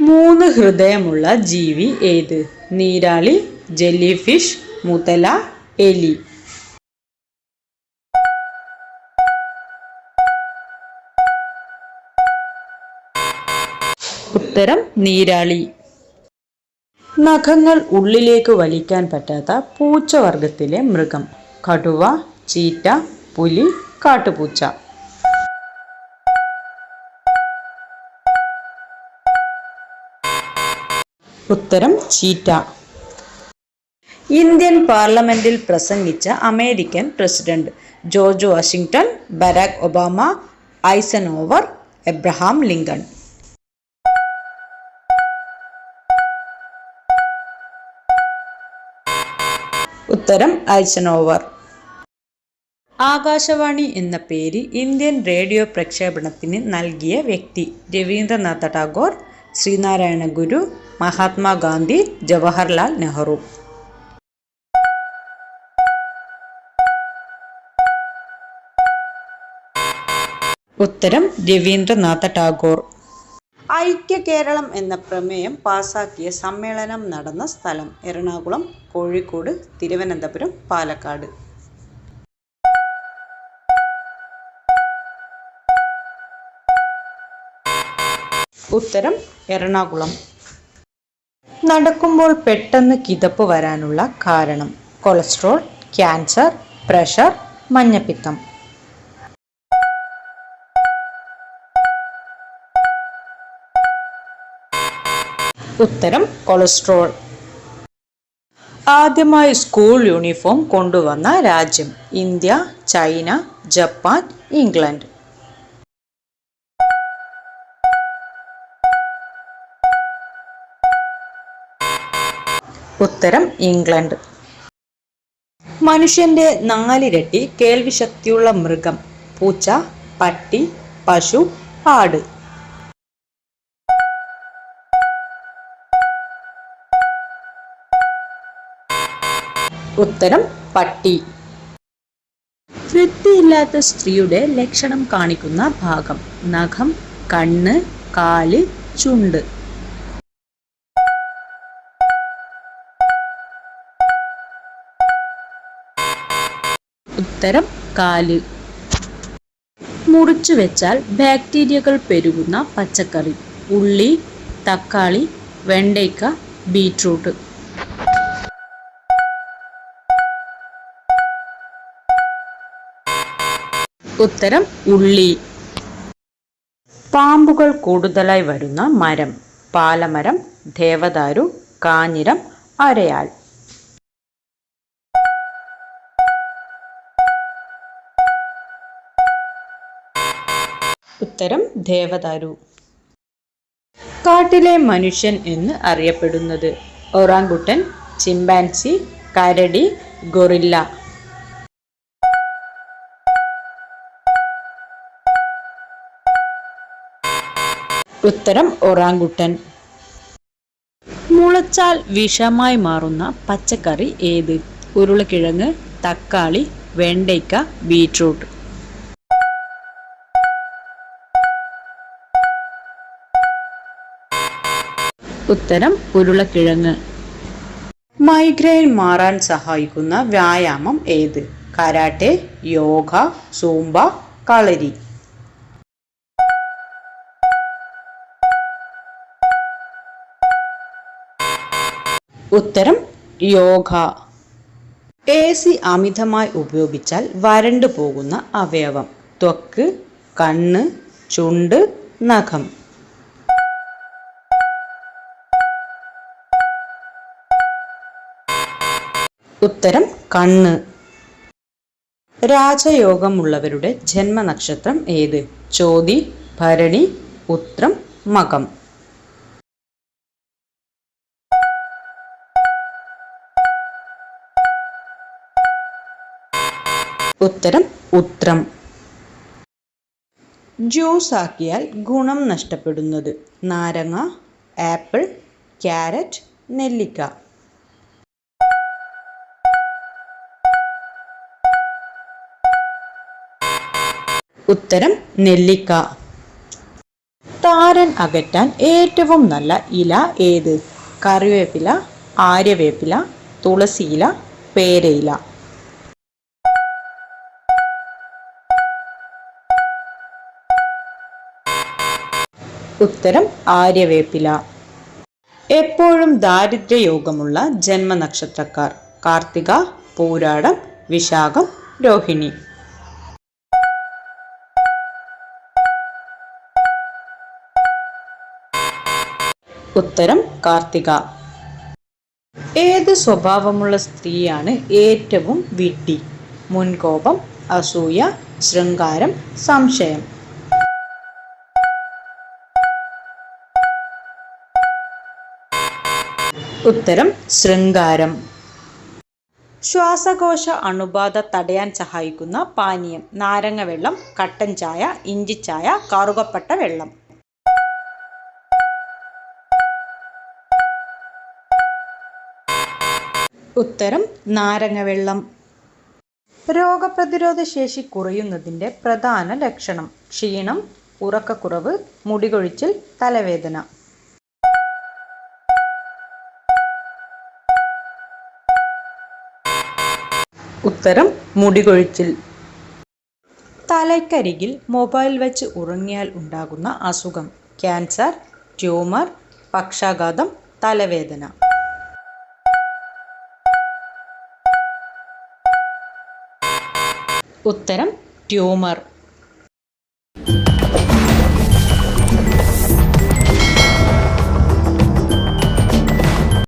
മൂന്ന് ഹൃദയമുള്ള ജീവി ഏത്? നീരാളി ജെല്ലി ഫിഷ് മുതല എലി. ഉത്തരം നീരാളി. നഖങ്ങൾ ഉള്ളിലേക്ക് വലിക്കാൻ പറ്റാത്ത പൂച്ചവർഗത്തിലെ മൃഗം. കടുവ ചീറ്റ പുലി കാട്ടുപൂച്ച. ഉത്തരം ചീറ്റ. ഇന്ത്യൻ പാർലമെന്റിൽ പ്രസംഗിച്ച American president George Washington Barack Obama Eisenhower Abraham Lincoln. ഉത്തരം ഐസനോവർ. ആകാശവാണി എന്ന പേര് ഇന്ത്യൻ റേഡിയോ പ്രക്ഷേപണത്തിന് നൽകിയ വ്യക്തി രവീന്ദ്രനാഥ ടാഗോർ ശ്രീനാരായണ ഗുരു മഹാത്മാഗാന്ധി ജവഹർലാൽ നെഹ്റു. ഉത്തരം രവീന്ദ്രനാഥ ടാഗോർ. ഐക്യ കേരളം എന്ന പ്രമേയം പാസാക്കിയ സമ്മേളനം നടന്ന സ്ഥലം എറണാകുളം കോഴിക്കോട് തിരുവനന്തപുരം പാലക്കാട്. ഉത്തരം എറണാകുളം. നടക്കുമ്പോൾ പെട്ടെന്ന് കിതപ്പ് വരാനുള്ള കാരണം കൊളസ്ട്രോൾ ക്യാൻസർ പ്രഷർ മഞ്ഞപ്പിത്തം. ഉത്തരം കൊളസ്ട്രോൾ. ആദ്യമായി സ്കൂൾ യൂണിഫോം കൊണ്ടുവന്ന രാജ്യം ഇന്ത്യ ചൈന ജപ്പാൻ ഇംഗ്ലണ്ട്. ഉത്തരം ഇംഗ്ലണ്ട്. മനുഷ്യന്റെ നാലിരട്ടി കേൾവിശക്തിയുള്ള മൃഗം പൂച്ച പട്ടി പശു ആട്. ഉത്തരം പട്ടി. വൃത്തിയില്ലാത്ത സ്ത്രീയുടെ ലക്ഷണം കാണിക്കുന്ന ഭാഗം നഖം കണ്ണ് കാൽ ചുണ്ട്. ഉത്തരം കാൽ. മുറിച്ചു വെച്ചാൽ ബാക്ടീരിയകൾ പെരുകുന്ന പച്ചക്കറി. ഉള്ളി തക്കാളി വെണ്ടയ്ക്ക ബീട്രൂട്ട് ഉത്തരം ഉള്ളി. പാമ്പുകൾ കൂടുതലായി വരുന്ന മരം. പാലമരം ദേവദാരു കാഞ്ഞിരം അരയാൽ. ഉത്തരം ദേവദാരു. കാട്ടിലെ മനുഷ്യൻ എന്ന് അറിയപ്പെടുന്നത് ഒറാങ്കുട്ടൻ ചിമ്പാൻസി കരടി ഗൊറില്ല. ഉത്തരം ഒറാങ്കുട്ടൻ. മുളച്ചാൽ വിഷമായി മാറുന്ന പച്ചക്കറി ഏത്? ഉരുളക്കിഴങ്ങ് തക്കാളി വെണ്ടയ്ക്ക ബീട്രൂട്ട് ഉത്തരം ഉരുളക്കിഴങ്ങ്. മൈഗ്രെയിൻ മാറാൻ സഹായിക്കുന്ന വ്യായാമം ഏത്? Karate yoga Zumba kalari. ഉത്തരം യോഗ. എ സി അമിതമായി ഉപയോഗിച്ചാൽ വരണ്ടു പോകുന്ന അവയവം. ത്വക്ക് കണ്ണ് ചുണ്ട് നഖം. ഉത്തരം കണ്ണ്. രാജയോഗമുള്ളവരുടെ ജന്മനക്ഷത്രം ഏത്? ചോതി ഭരണി ഉത്രം മകം. ഉത്തരം ഉത്രം. ജ്യൂസ് ആക്കിയാൽ ഗുണം നഷ്ടപ്പെടുന്നത് നാരങ്ങ ആപ്പിൾ ക്യാരറ്റ് നെല്ലിക്ക. ഉത്തരം നെല്ലിക്ക. താരൻ അകറ്റാൻ ഏറ്റവും നല്ല ഇല ഏത്? കറിവേപ്പില ആര്യവേപ്പില തുളസിയില പേരയില. ഉത്തരം ആര്യവേപ്പില. എപ്പോഴും ദാരിദ്ര്യയോഗമുള്ള ജന്മനക്ഷത്രക്കാർ കാർത്തിക പൂരാടം വിശാഖം രോഹിണി. ഉത്തരം കാർത്തിക. ഏത് സ്വഭാവമുള്ള സ്ത്രീയാണ് ഏറ്റവും വിഡ്ഢി? മുൻകോപം അസൂയ ശൃംഗാരം സംശയം. ഉത്തരം ശൃംഗാരം. ശ്വാസകോശ അണുബാധ തടയാൻ സഹായിക്കുന്ന പാനീയം നാരങ്ങ വെള്ളം കട്ടൻ ചായ ഇഞ്ചിച്ചായ കറുകപ്പട്ട വെള്ളം. ഉത്തരം നാരങ്ങ വെള്ളം രോഗപ്രതിരോധ ശേഷി കുറയുന്നതിന്റെ പ്രധാന ലക്ഷണം ക്ഷീണം ഉറക്കക്കുറവ് മുടികൊഴിച്ചിൽ തലവേദന. ഉത്തരം മുടികൊഴിച്ചിൽ. തലയ്ക്കരികിൽ മൊബൈൽ വെച്ച് ഉറങ്ങിയാൽ ഉണ്ടാകുന്ന അസുഖം ക്യാൻസർ ട്യൂമർ പക്ഷാഘാതം തലവേദന. ഉത്തരം ട്യൂമർ.